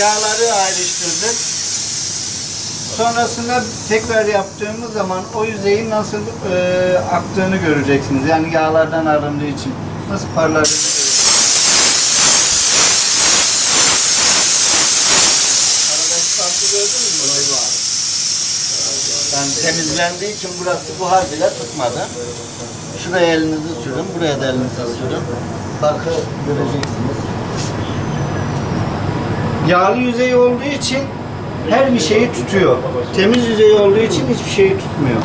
yağları ayrıştırdık. Sonrasında tekrar yaptığımız zaman o yüzeyin nasıl e, aktığını göreceksiniz. Yani yağlardan arındığı için nasıl parladığını göreceksiniz. Gördünüz mü Duygu abi? Yani temizlendiği için burası buhar bile tutmadı. Şuraya elinizi sürün, buraya da elinizi sürün. Farkı göreceksiniz. Yağlı yüzey olduğu için her bir şeyi tutuyor. Temiz yüzey olduğu için hiçbir şeyi tutmuyor.